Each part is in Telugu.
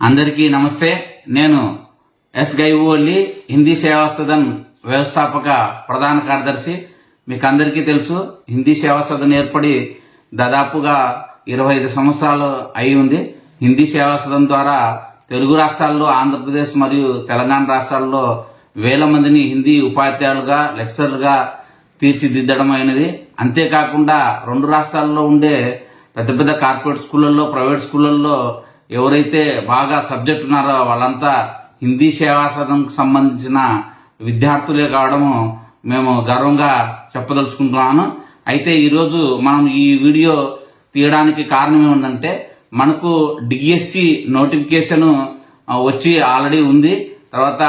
అందరికీ నమస్తే. నేను ఎస్ గైవోల్లి హిందీ సేవా సదన్ వ్యవస్థాపక ప్రధాన కార్యదర్శి. మీకు అందరికీ తెలుసు హిందీ సేవా సదన్ ఏర్పడి దాదాపుగా ఇరవై ఐదు సంవత్సరాలు అయి ఉంది. హిందీ సేవా సదన్ ద్వారా తెలుగు రాష్ట్రాల్లో ఆంధ్రప్రదేశ్ మరియు తెలంగాణ రాష్ట్రాల్లో వేల మందిని హిందీ ఉపాధ్యాయులుగా లెక్చరర్గా తీర్చిదిద్దడం అయినది. అంతేకాకుండా రెండు రాష్ట్రాల్లో ఉండే పెద్ద పెద్ద కార్పొరేట్ స్కూళ్ళల్లో ప్రైవేట్ స్కూళ్ళల్లో ఎవరైతే బాగా సబ్జెక్ట్ ఉన్నారో వాళ్ళంతా హిందీ సేవాసదంకు సంబంధించిన విద్యార్థులే కావడము మేము గర్వంగా చెప్పదలుచుకుంటున్నాను. అయితే ఈరోజు మనం ఈ వీడియో తీయడానికి కారణం ఏమిటంటే మనకు డిఎస్సి నోటిఫికేషన్ వచ్చి ఆల్రెడీ ఉంది. తర్వాత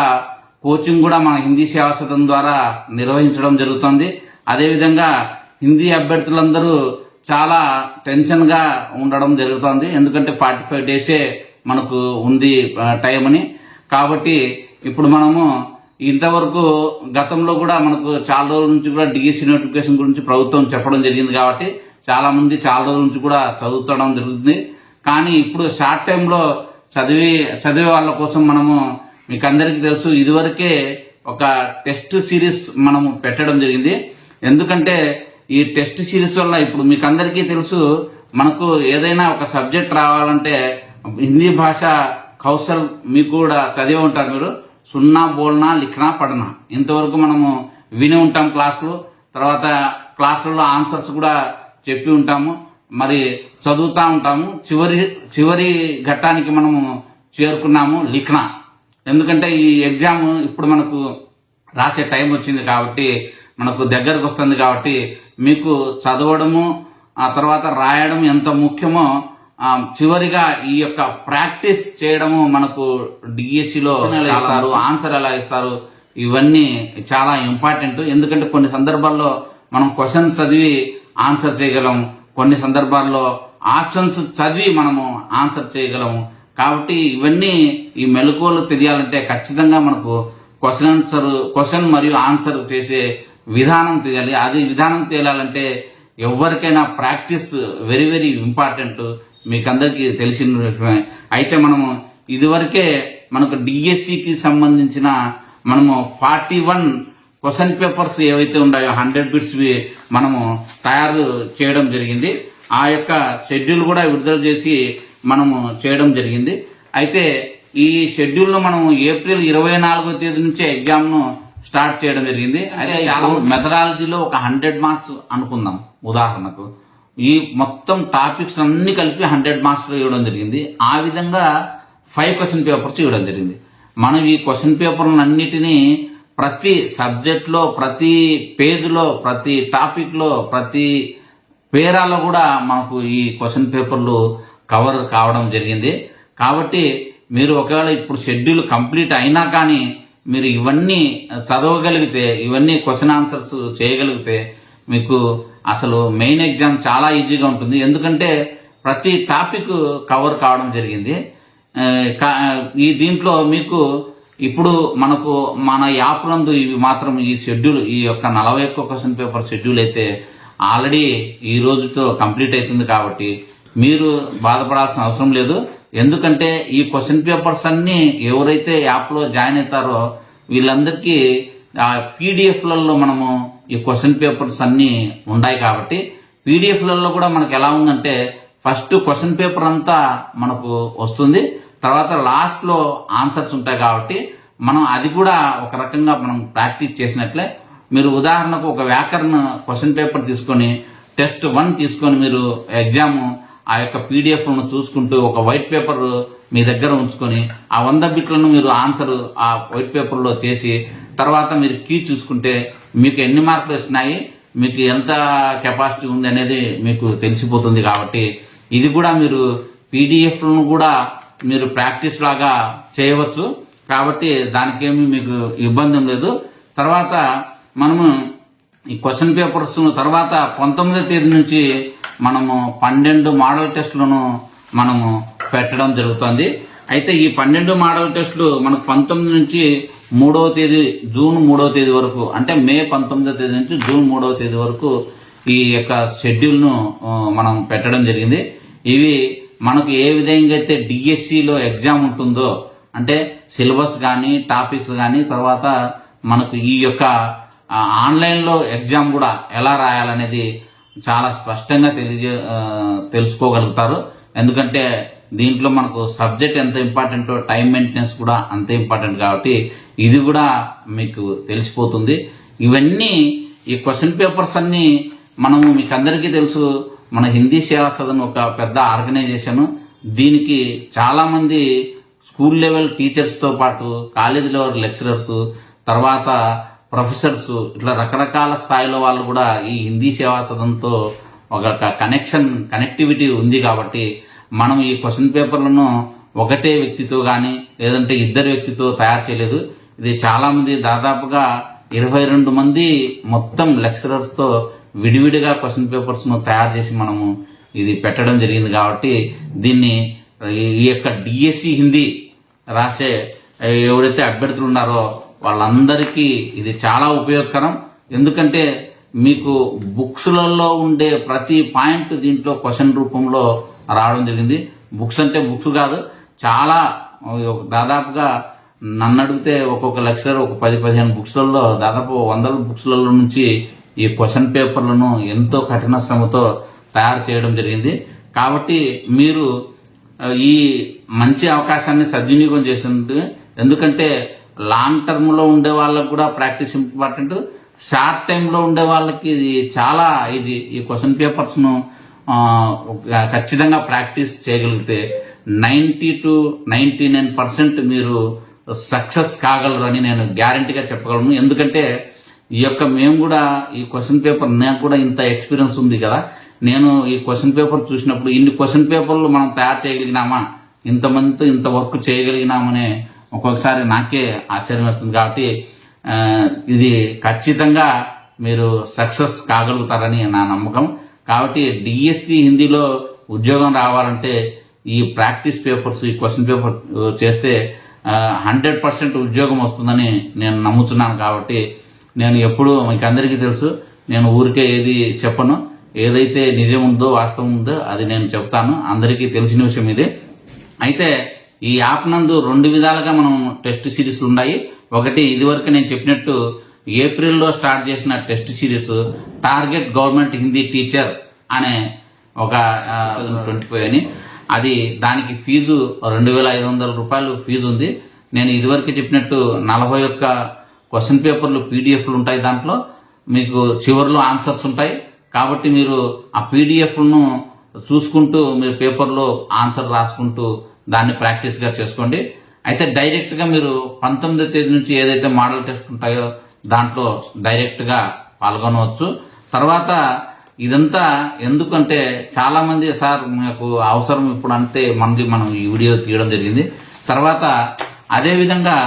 కోచింగ్ కూడా మన హిందీ సేవా సదం ద్వారా నిర్వహించడం జరుగుతుంది. అదేవిధంగా హిందీ అభ్యర్థులందరూ చాలా టెన్షన్గా ఉండడం జరుగుతుంది. ఎందుకంటే ఫార్టీ ఫైవ్ డేసే మనకు ఉంది టైం అని. కాబట్టి ఇప్పుడు మనము ఇంతవరకు గతంలో కూడా మనకు చాలా రోజుల నుంచి కూడా డిఎస్సి నోటిఫికేషన్ గురించి ప్రభుత్వం చెప్పడం జరిగింది కాబట్టి చాలామంది చాలా రోజుల నుంచి కూడా చదువుతడం జరుగుతుంది. కానీ ఇప్పుడు షార్ట్ టైంలో చదివి చదివే వాళ్ళ కోసం మనము మీకు అందరికీ తెలుసు ఇదివరకే ఒక టెస్ట్ సిరీస్ మనము పెట్టడం జరిగింది. ఎందుకంటే ఈ టెస్ట్ సిరీస్ వల్ల ఇప్పుడు మీకు అందరికీ తెలుసు మనకు ఏదైనా ఒక సబ్జెక్ట్ రావాలంటే హిందీ భాష కౌశల్ మీకు కూడా చదివి ఉంటారు మీరు. సున్నా బోల్నా లిఖనా పడనా ఇంతవరకు మనము విని ఉంటాం క్లాసులు. తర్వాత క్లాసులలో ఆన్సర్స్ కూడా చెప్పి ఉంటాము. మరి చదువుతా ఉంటాము. చివరి చివరి ఘట్టానికి మనము చేరుకున్నాము లిఖనా. ఎందుకంటే ఈ ఎగ్జామ్ ఇప్పుడు మనకు రాసే టైం వచ్చింది కాబట్టి మనకు దగ్గరకు వస్తుంది కాబట్టి మీకు చదవడము ఆ తర్వాత రాయడం ఎంత ముఖ్యమో చివరిగా ఈ యొక్క ప్రాక్టీస్ చేయడము మనకు డిఎస్సిలో ఇస్తారు? ఆన్సర్ ఎలా ఇస్తారు ఇవన్నీ చాలా ఇంపార్టెంట్ ఎందుకంటే కొన్ని సందర్భాల్లో మనం క్వశ్చన్స్ చదివి ఆన్సర్ చేయగలం కొన్ని సందర్భాల్లో ఆప్షన్స్ చదివి మనము ఆన్సర్ చేయగలము కాబట్టి ఇవన్నీ ఈ మెలకువలు తెలియాలంటే ఖచ్చితంగా మనకు క్వశ్చన్ ఆన్సర్ క్వశ్చన్ మరియు ఆన్సర్ చేసే విధానం తెలియాలి అది విధానం తేలాలంటే ఎవరికైనా ప్రాక్టీస్ వెరీ వెరీ ఇంపార్టెంట్. మీకు అందరికీ తెలిసిన విషయమే అయితే మనము ఇదివరకే మనకు డిఎస్సికి సంబంధించిన మనము ఫార్టీ వన్ క్వశ్చన్ పేపర్స్ ఏవైతే ఉన్నాయో హండ్రెడ్ బిట్స్వి మనము తయారు చేయడం జరిగింది. ఆ యొక్క షెడ్యూల్ కూడా విడుదల చేసి మనము చేయడం జరిగింది. అయితే ఈ షెడ్యూల్లో మనం ఏప్రిల్ ఇరవై నాలుగో తేదీ నుంచే ఎగ్జామ్ను స్టార్ట్ చేయడం జరిగింది. అయితే చాలా మెథడాలజీలో ఒక హండ్రెడ్ మార్క్స్ అనుకుందాం. ఉదాహరణకు ఈ మొత్తం టాపిక్స్ అన్ని కలిపి హండ్రెడ్ మార్క్స్ ఇవ్వడం జరిగింది. ఆ విధంగా ఫైవ్ క్వశ్చన్ పేపర్స్ ఇవ్వడం జరిగింది. మనం ఈ క్వశ్చన్ పేపర్లన్నిటినీ ప్రతి సబ్జెక్ట్లో ప్రతి పేజ్లో ప్రతి టాపిక్లో ప్రతి పేరాలో కూడా మనకు ఈ క్వశ్చన్ పేపర్లు కవర్ కావడం జరిగింది. కాబట్టి మీరు ఒకవేళ ఇప్పుడు షెడ్యూల్ కంప్లీట్ అయినా కానీ మీరు ఇవన్నీ చదవగలిగితే ఇవన్నీ క్వశ్చన్ ఆన్సర్స్ చేయగలిగితే మీకు అసలు మెయిన్ ఎగ్జామ్ చాలా ఈజీగా ఉంటుంది. ఎందుకంటే ప్రతి టాపిక్ కవర్ కావడం జరిగింది. కా- ఈ దీంట్లో మీకు ఇప్పుడు మనకు మన యాప్ నందు ఇవి మాత్రం ఈ షెడ్యూల్ ఈ యొక్క నలభై ఒక్క క్వశ్చన్ పేపర్ షెడ్యూల్ అయితే ఆల్రెడీ ఈ రోజుతో కంప్లీట్ అవుతుంది కాబట్టి మీరు బాధపడాల్సిన అవసరం లేదు. ఎందుకంటే ఈ క్వశ్చన్ పేపర్స్ అన్నీ ఎవరైతే యాప్లో జాయిన్ అవుతారో వీళ్ళందరికీ ఆ పీడిఎఫ్లలో మనము ఈ క్వశ్చన్ పేపర్స్ అన్నీ ఉన్నాయి కాబట్టి పీడిఎఫ్లలో కూడా మనకు ఎలా ఉందంటే ఫస్ట్ క్వశ్చన్ పేపర్ అంతా మనకు వస్తుంది తర్వాత లాస్ట్లో ఆన్సర్స్ ఉంటాయి కాబట్టి మనం అది కూడా ఒక రకంగా మనం ప్రాక్టీస్ చేసినట్లే. మీరు ఉదాహరణకు ఒక వ్యాకరణ క్వశ్చన్ పేపర్ తీసుకొని టెస్ట్ వన్ తీసుకొని మీరు ఎగ్జామ్ ఆ యొక్క పీడిఎఫ్ను చూసుకుంటూ ఒక వైట్ పేపర్ మీ దగ్గర ఉంచుకొని ఆ వంద బిట్లను మీరు ఆన్సర్ ఆ వైట్ పేపర్లో చేసి తర్వాత మీరు కీ చూసుకుంటే మీకు ఎన్ని మార్కులు వచ్చినాయి మీకు ఎంత కెపాసిటీ ఉంది అనేది మీకు తెలిసిపోతుంది కాబట్టి ఇది కూడా మీరు పీడిఎఫ్లను కూడా మీరు ప్రాక్టీస్ లాగా చేయవచ్చు. కాబట్టి దానికేమి మీకు ఇబ్బంది లేదు. తర్వాత మనము ఈ క్వశ్చన్ పేపర్స్ తర్వాత పంతొమ్మిదో తేదీ నుంచి మనము పన్నెండు మోడల్ టెస్టులను మనము పెట్టడం జరుగుతుంది. అయితే ఈ పన్నెండు మోడల్ టెస్టులు మనకు పంతొమ్మిది నుంచి మూడవ తేదీ జూన్ మూడవ తేదీ వరకు అంటే మే పంతొమ్మిదో తేదీ నుంచి జూన్ మూడవ తేదీ వరకు ఈ యొక్క షెడ్యూల్ను మనం పెట్టడం జరిగింది. ఇవి మనకు ఏ విధంగా అయితే డిఎస్సిలో ఎగ్జామ్ ఉంటుందో అంటే సిలబస్ కానీ టాపిక్స్ కానీ తర్వాత మనకు ఈ యొక్క ఆన్లైన్లో ఎగ్జామ్ కూడా ఎలా రాయాలనేది చాలా స్పష్టంగా తెలియజే తెలుసుకోగలుగుతారు. ఎందుకంటే దీంట్లో మనకు సబ్జెక్ట్ ఎంత ఇంపార్టెంటో టైం మెయింటెనెన్స్ కూడా అంతే ఇంపార్టెంట్ కాబట్టి ఇది కూడా మీకు తెలిసిపోతుంది. ఇవన్నీ ఈ క్వశ్చన్ పేపర్స్ అన్నీ మనము మీకు అందరికీ తెలుసు. మన హిందీ సేవా సదన్ ఒక పెద్ద ఆర్గనైజేషన్. దీనికి చాలామంది స్కూల్ లెవెల్ టీచర్స్తో పాటు కాలేజ్ లెవెల్ లెక్చరర్స్ తర్వాత ప్రొఫెసర్స్ ఇట్లా రకరకాల స్థాయిలో వాళ్ళు కూడా ఈ హిందీ సేవా సదంతో ఒక కనెక్షన్ కనెక్టివిటీ ఉంది కాబట్టి మనం ఈ క్వశ్చన్ పేపర్లను ఒకటే వ్యక్తితో కానీ లేదంటే ఇద్దరు వ్యక్తితో తయారు చేయలేదు. ఇది చాలామంది దాదాపుగా ఇరవై రెండు మంది మొత్తం లెక్చరర్స్తో విడివిడిగా క్వశ్చన్ పేపర్స్ను తయారు చేసి మనము ఇది పెట్టడం జరిగింది కాబట్టి దీన్ని ఈ- ఈ యొక్క డిఎస్సి హిందీ రాసే ఎవరైతే అభ్యర్థులు ఉన్నారో వాళ్ళందరికీ ఇది చాలా ఉపయోగకరం. ఎందుకంటే మీకు బుక్స్లలో ఉండే ప్రతి పాయింట్ దీంట్లో క్వశ్చన్ రూపంలో రావడం జరిగింది. బుక్స్ అంటే బుక్స్ కాదు. చాలా దాదాపుగా నన్ను అడిగితే ఒక్కొక్క లెక్చరర్ ఒక పది పదిహేను బుక్స్లలో దాదాపు వందల బుక్స్లలో నుంచి ఈ క్వశ్చన్ పేపర్లను ఎంతో కఠిన శ్రమతో తయారు చేయడం జరిగింది. కాబట్టి మీరు ఈ మంచి అవకాశాన్ని సద్వినియోగం చేసింది. ఎందుకంటే లాంగ్ టర్మ్లో ఉండే వాళ్ళకు కూడా ప్రాక్టీస్ ఇంపార్టెంట్ షార్ట్ టైంలో ఉండే వాళ్ళకి ఇది చాలా ఇది ఈ క్వశ్చన్ పేపర్స్ను ఒక- ఖచ్చితంగా ప్రాక్టీస్ చేయగలిగితే ninety two ninety nine percent మీరు సక్సెస్ కాగలరు అని నేను గ్యారంటీగా చెప్పగలను. ఎందుకంటే ఈ యొక్క మేము కూడా ఈ క్వశ్చన్ పేపర్ నాకు కూడా ఇంత ఎక్స్పీరియన్స్ ఉంది కదా. నేను ఈ క్వశ్చన్ పేపర్ చూసినప్పుడు ఇన్ని క్వశ్చన్ పేపర్లు మనం తయారు చేయగలిగినామా? ఇంతమందితో ఇంత వర్క్ చేయగలిగినామనే ఒక్కొక్కసారి నాకే ఆశ్చర్యం వస్తుంది కాబట్టి ఇది ఖచ్చితంగా మీరు సక్సెస్ కాగలుగుతారని నా నమ్మకం. కాబట్టి డిఎస్సి హిందీలో ఉద్యోగం రావాలంటే ఈ ప్రాక్టీస్ పేపర్స్ ఈ క్వశ్చన్ పేపర్ చేస్తే హండ్రెడ్ పర్సెంట్ ఉద్యోగం వస్తుందని నేను నమ్ముతున్నాను కాబట్టి నేను ఎప్పుడూ మీకు అందరికీ తెలుసు నేను ఊరికే ఏది చెప్పను. ఏదైతే నిజం ఉందో వాస్తవం ఉందో అది నేను చెప్తాను. అందరికీ తెలిసిన విషయం ఇది. అయితే ఈ యాప్ నందు రెండు విధాలుగా మనం టెస్ట్ సిరీస్లు ఉన్నాయి ఒకటి ఇదివరకు నేను చెప్పినట్టు ఏప్రిల్లో స్టార్ట్ చేసిన test series target government Hindi teacher అనే ఒక ట్వంటీ ఫైవ్ అని. అది దానికి ఫీజు రెండు వేల ఐదు వందల రూపాయలు ఫీజు ఉంది. నేను ఇదివరకు చెప్పినట్టు నలభై ఒక్క క్వశ్చన్ పేపర్లు పీడిఎఫ్లు ఉంటాయి దాంట్లో. మీకు చివరిలో ఆన్సర్స్ ఉంటాయి. కాబట్టి మీరు ఆ పీడిఎఫ్ను చూసుకుంటూ మీరు పేపర్లో ఆన్సర్ రాసుకుంటూ దాన్ని ప్రాక్టీస్గా చేసుకోండి. అయితే డైరెక్ట్గా మీరు పంతొమ్మిదో తేదీ నుంచి ఏదైతే మోడల్ టెస్ట్ ఉంటాయో దాంట్లో డైరెక్ట్గా పాల్గొనవచ్చు. తర్వాత ఇదంతా ఎందుకంటే చాలామంది సార్ మాకు అవసరం ఇప్పుడు అంతే మనకి మనం ఈ వీడియో తీయడం జరిగింది. తర్వాత అదేవిధంగా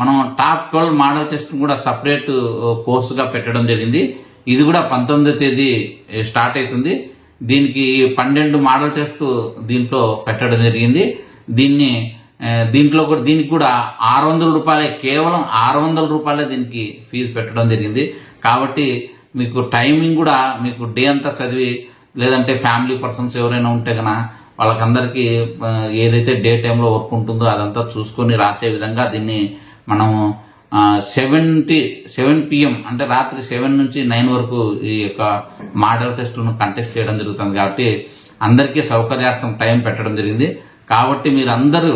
మనం టాప్ ట్వెల్వ్ మోడల్ టెస్ట్ కూడా సపరేట్ కోర్సుగా పెట్టడం జరిగింది. ఇది కూడా పంతొమ్మిదో తేదీ స్టార్ట్ అవుతుంది. దీనికి పన్నెండు మోడల్ టెస్ట్ దీంట్లో పెట్టడం జరిగింది. దీన్ని దీంట్లో కూడా దీనికి కూడా ఆరు వందల రూపాయలే కేవలం ఆరు వందల రూపాయలే దీనికి ఫీజు పెట్టడం జరిగింది. కాబట్టి మీకు టైమింగ్ కూడా మీకు డే అంతా చదివి లేదంటే ఫ్యామిలీ పర్సన్స్ ఎవరైనా ఉంటే కనుక వాళ్ళకందరికీ ఏదైతే డే టైంలో వర్క్ ఉంటుందో అదంతా చూసుకొని రాసే విధంగా దీన్ని మనము సెవెంటీ సెవెన్ పిఎం అంటే రాత్రి సెవెన్ నుంచి నైన్ వరకు ఈ యొక్క మోడల్ టెస్టును కంటెస్ట్ చేయడం జరుగుతుంది. కాబట్టి అందరికీ సౌకర్యార్థం టైం పెట్టడం జరిగింది. కాబట్టి మీరందరూ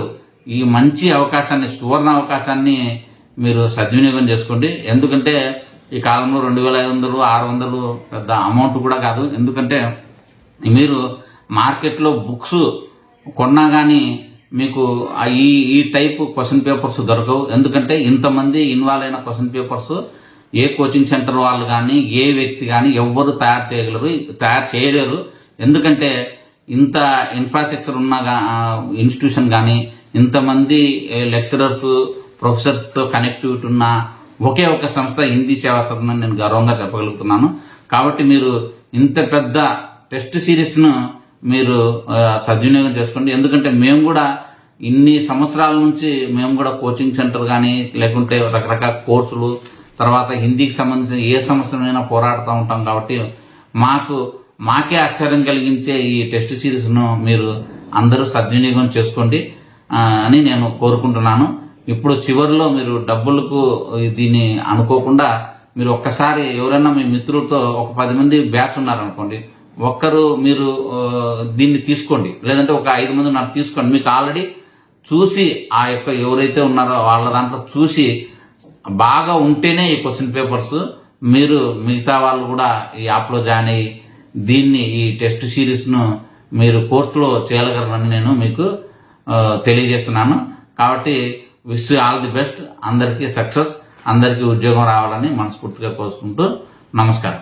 ఈ మంచి అవకాశాన్ని సువర్ణ అవకాశాన్ని మీరు సద్వినియోగం చేసుకోండి. ఎందుకంటే ఈ కాలంలో రెండు వేల ఐదు వందలు ఆరు వందలు పెద్ద అమౌంట్ కూడా కాదు. ఎందుకంటే మీరు మార్కెట్లో బుక్స్ కొన్నా కానీ మీకు ఈ ఈ టైప్ క్వశ్చన్ పేపర్స్ దొరకవు. ఎందుకంటే ఇంతమంది ఇన్వాల్వ్ అయిన క్వశ్చన్ పేపర్స్ ఏ కోచింగ్ సెంటర్ వాళ్ళు కానీ ఏ వ్యక్తి కానీ ఎవ్వరు తయారు చేయగలరు తయారు చేయలేరు. ఎందుకంటే ఇంత ఇన్ఫ్రాస్ట్రక్చర్ ఉన్న ఇన్స్టిట్యూషన్ కానీ ఇంతమంది లెక్చరర్స్ ప్రొఫెసర్స్తో కనెక్టివిటీ ఉన్న ఒకే ఒక సంస్థ హిందీ సేవా సదన్ నేను గర్వంగా చెప్పగలుగుతున్నాను. కాబట్టి మీరు ఇంత పెద్ద టెస్ట్ సిరీస్ను మీరు సద్వినియోగం చేసుకోండి. ఎందుకంటే మేము కూడా ఇన్ని సంవత్సరాల నుంచి మేము కూడా కోచింగ్ సెంటర్ కానీ లేకుంటే రకరకాల కోర్సులు తర్వాత హిందీకి సంబంధించిన ఏ సమస్యనైనా పోరాడుతూ ఉంటాం కాబట్టి మాకు మాకే ఆశ్చర్యం కలిగించే ఈ టెస్ట్ సిరీస్ను మీరు అందరూ సద్వినియోగం చేసుకోండి అని నేను కోరుకుంటున్నాను. ఇప్పుడు చివరిలో మీరు డబ్బులకు దీన్ని అనుకోకుండా మీరు ఒక్కసారి ఎవరైనా మీ మిత్రులతో ఒక పది మంది బ్యాచ్ ఉన్నారనుకోండి ఒక్కరు మీరు దీన్ని తీసుకోండి. లేదంటే ఒక ఐదు మంది నాకు తీసుకోండి. మీకు ఆల్రెడీ చూసి ఆ యొక్క ఎవరైతే ఉన్నారో వాళ్ళ దాంట్లో చూసి బాగా ఉంటేనే ఈ క్వశ్చన్ పేపర్స్ మీరు మిగతా వాళ్ళు కూడా ఈ యాప్లో జాయిన్ అయ్యి దీన్ని ఈ టెస్ట్ సిరీస్ను మీరు కోర్సులో చేయగలరని నేను మీకు తెలియజేస్తున్నాను. కాబట్టి విష్ ఆల్ ది బెస్ట్. అందరికీ సక్సెస్. అందరికీ ఉద్యోగం రావాలని మనస్ఫూర్తిగా కోరుకుంటూ నమస్కారం.